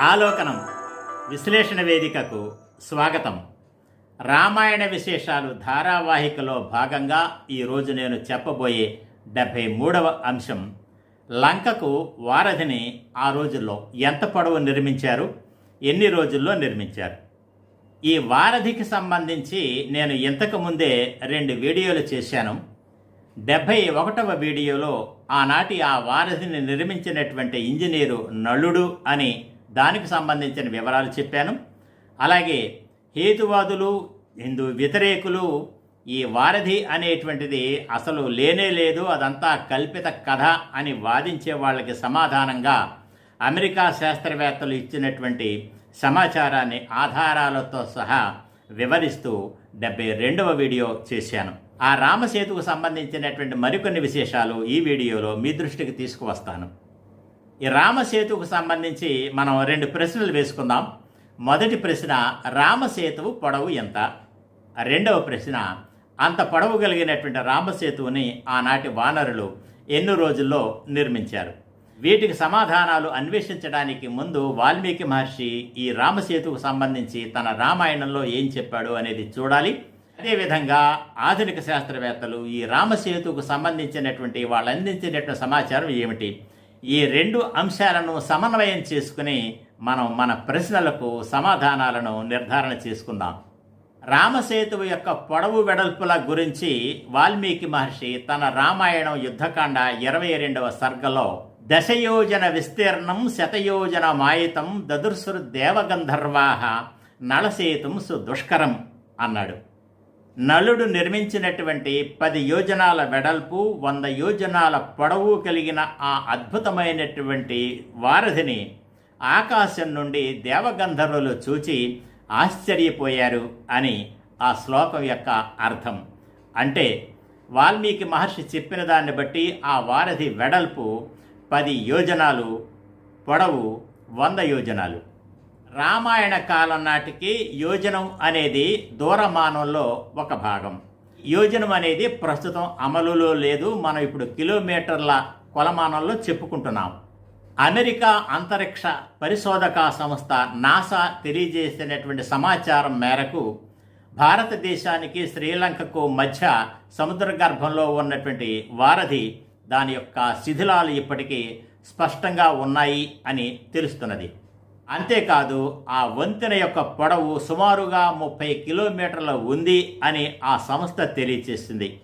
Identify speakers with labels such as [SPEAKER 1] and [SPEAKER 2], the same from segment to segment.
[SPEAKER 1] ఆలోకనం విశ్లేషణ వేదికకు స్వాగతం. రామాయణ విశేషాలు ధారావాహికలో భాగంగా ఈరోజు నేను చెప్పబోయే డెబ్భై మూడవ అంశం. లంకకు వారధిని ఆ రోజుల్లో ఎంత పొడవు నిర్మించారు? ఎన్ని రోజుల్లో నిర్మించారు? ఈ వారధికి సంబంధించి నేను ఇంతకు ముందే రెండు వీడియోలు చేశాను. డెబ్భై ఒకటవ వీడియోలో ఆనాటి ఆ వారధిని నిర్మించినటువంటి ఇంజనీరు నలుడు అని దానికి సంబంధించిన వివరాలు చెప్పాను. అలాగే హేతువాదులు హిందూ వ్యతిరేకులు ఈ వారధి అనేటువంటిది అసలు లేనే లేదు అదంతా కల్పిత కథ అని వాదించే వాళ్ళకి సమాధానంగా అమెరికా శాస్త్రవేత్తలు ఇచ్చినటువంటి సమాచారాన్ని ఆధారాలతో సహా వివరిస్తూ డెబ్బై రెండవ వీడియో చేశాను. ఆ రామసేతుకు సంబంధించినటువంటి మరికొన్ని విశేషాలు ఈ వీడియోలో మీ దృష్టికి తీసుకువస్తాను. ఈ రామసేతుకు సంబంధించి మనం రెండు ప్రశ్నలు వేసుకుందాం. మొదటి ప్రశ్న రామసేతువు పొడవు ఎంత? రెండవ ప్రశ్న అంత పొడవు కలిగినటువంటి రామసేతువుని ఆనాటి వానరులు ఎన్ని రోజుల్లో నిర్మించారు. వీటికి సమాధానాలు అన్వేషించడానికి ముందు వాల్మీకి మహర్షి ఈ రామసేతుకు సంబంధించి తన రామాయణంలో ఏం చెప్పాడు అనేది చూడాలి. అదేవిధంగా ఆధునిక శాస్త్రవేత్తలు ఈ రామసేతుకు సంబంధించినటువంటి వాళ్ళు అందించినటువంటి సమాచారం ఏమిటి? ఈ రెండు అంశాలను సమన్వయం చేసుకుని మనం మన ప్రశ్నలకు సమాధానాలను నిర్ధారణ చేసుకుందాం. రామసేతువు యొక్క పొడవు వెడల్పుల గురించి వాల్మీకి మహర్షి తన రామాయణం యుద్ధకాండ ఇరవై రెండవ సర్గలో దశయోజన విస్తీర్ణం శతయోజన మాయితం దదుర్సురు దేవగంధర్వాహ నళసేతుం సుదుష్కరం అన్నాడు. నలుడు నిర్మించినటువంటి పది యోజనాల వెడల్పు వంద యోజనాల పొడవు కలిగిన ఆ అద్భుతమైనటువంటి వారధిని ఆకాశం నుండి దేవగంధర్వులు చూచి ఆశ్చర్యపోయారు అని ఆ శ్లోకం యొక్క అర్థం. అంటే వాల్మీకి మహర్షి చెప్పిన దాన్ని బట్టి ఆ వారధి వెడల్పు పది యోజనాలు పొడవు వంద యోజనాలు. రామాయణ కాలం నాటికి యోజనం అనేది దూరమానంలో ఒక భాగం. యోజనం అనేది ప్రస్తుతం అమలులో లేదు. మనం ఇప్పుడు కిలోమీటర్ల కొలమానంలో చెప్పుకుంటున్నాం. అమెరికా అంతరిక్ష పరిశోధక సంస్థ నాసా తెలియజేసినటువంటి సమాచారం మేరకు భారతదేశానికి శ్రీలంకకు మధ్య సముద్ర గర్భంలో ఉన్నటువంటి వారధి దాని యొక్క శిథిలాలు ఇప్పటికీ స్పష్టంగా ఉన్నాయి అని తెలుస్తున్నది. అంతేకాదు ఆ వంతెన యొక్క పొడవు సుమారుగా ముప్పై కిలోమీటర్ల ఉంది అని ఆ సంస్థ తెలియచేసింది.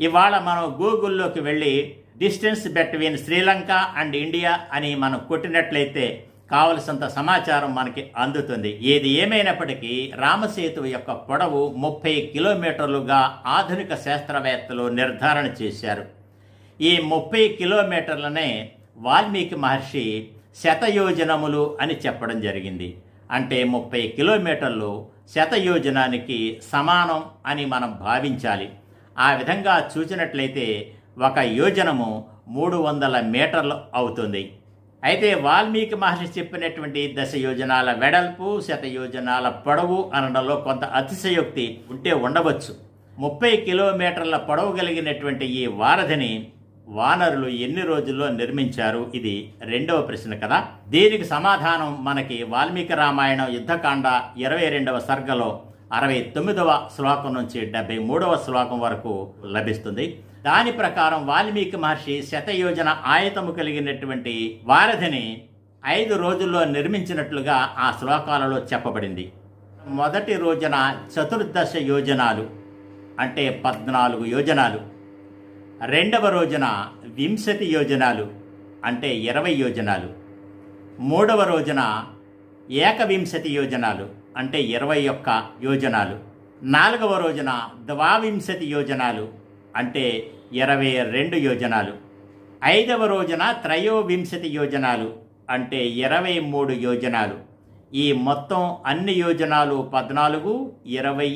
[SPEAKER 1] ఇవాళ మనం గూగుల్లోకి వెళ్ళి distance between Sri Lanka and India అని మనం కొట్టినట్లయితే కావలసినంత సమాచారం మనకి అందుతుంది. ఏది ఏమైనప్పటికీ రామసేతు యొక్క పొడవు ముప్పై కిలోమీటర్లుగా ఆధునిక శాస్త్రవేత్తలు నిర్ధారణ చేశారు. ఈ ముప్పై కిలోమీటర్లనే వాల్మీకి మహర్షి శతయోజనములు అని చెప్పడం జరిగింది. అంటే ముప్పై కిలోమీటర్లు శతయోజనానికి సమానం అని మనం భావించాలి. ఆ విధంగా చూసినట్లయితే ఒక యోజనము మూడు వందల మీటర్లు అవుతుంది. అయితే వాల్మీకి మహర్షి చెప్పినటువంటి దశ యోజనాల వెడల్పు శత యోజనాల పొడవు అనడంలో కొంత అతిశయోక్తి ఉంటే ఉండవచ్చు. ముప్పై కిలోమీటర్ల పొడవు కలిగినటువంటి ఈ వారధిని వానరులు ఎన్ని రోజుల్లో నిర్మించారు? ఇది రెండవ ప్రశ్న కదా. దీనికి సమాధానం మనకి వాల్మీకి రామాయణం యుద్ధకాండ ఇరవై రెండవ సర్గలో అరవై తొమ్మిదవ శ్లోకం నుంచి డెబ్బై మూడవ శ్లోకం వరకు లభిస్తుంది. దాని ప్రకారం వాల్మీకి మహర్షి శతయోజన ఆయతము కలిగినటువంటి వారధిని ఐదు రోజుల్లో నిర్మించినట్లుగా ఆ శ్లోకాలలో చెప్పబడింది. మొదటి రోజున చతుర్దశ యోజనాలు అంటే పద్నాలుగు యోజనాలు రెండవ రోజున వింశతి యోజనాలు అంటే ఇరవై యోజనాలు. మూడవ రోజున ఏకవింశతి యోజనాలు అంటే ఇరవై ఒక్క యోజనాలు. నాలుగవ రోజున ద్వావింశతి యోజనాలు అంటే ఇరవై రెండు యోజనాలు. ఐదవ రోజున త్రయోవింశతి యోజనాలు అంటే ఇరవై మూడు యోజనాలు. ఈ మొత్తం అన్ని యోజనాలు పద్నాలుగు ఇరవై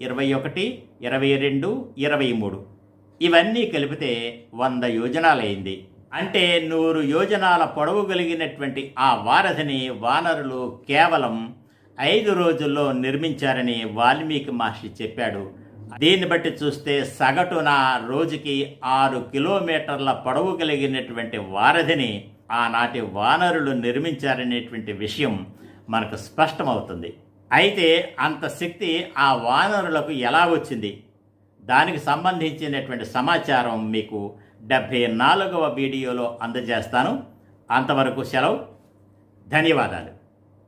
[SPEAKER 1] ఇరవై ఒకటి ఇరవై రెండు ఇరవై మూడు. ఇవన్నీ కలిపితే వంద యోజనాలైంది. అంటే నూరు యోజనాల పొడవు కలిగినటువంటి ఆ వారధిని వానరులు కేవలం ఐదు రోజుల్లో నిర్మించారని వాల్మీకి మహర్షి చెప్పాడు. దీన్ని బట్టి చూస్తే సగటున రోజుకి ఆరు కిలోమీటర్ల పొడవు కలిగినటువంటి వారధిని ఆనాటి వానరులు నిర్మించారనేటువంటి విషయం మనకు స్పష్టమవుతుంది. అయితే అంత శక్తి ఆ వానరులకు ఎలా వచ్చింది? దానికి సంబంధించినటువంటి సమాచారం మీకు డెబ్భై నాలుగవ వీడియోలో అందజేస్తాను. అంతవరకు సెలవు. ధన్యవాదాలు.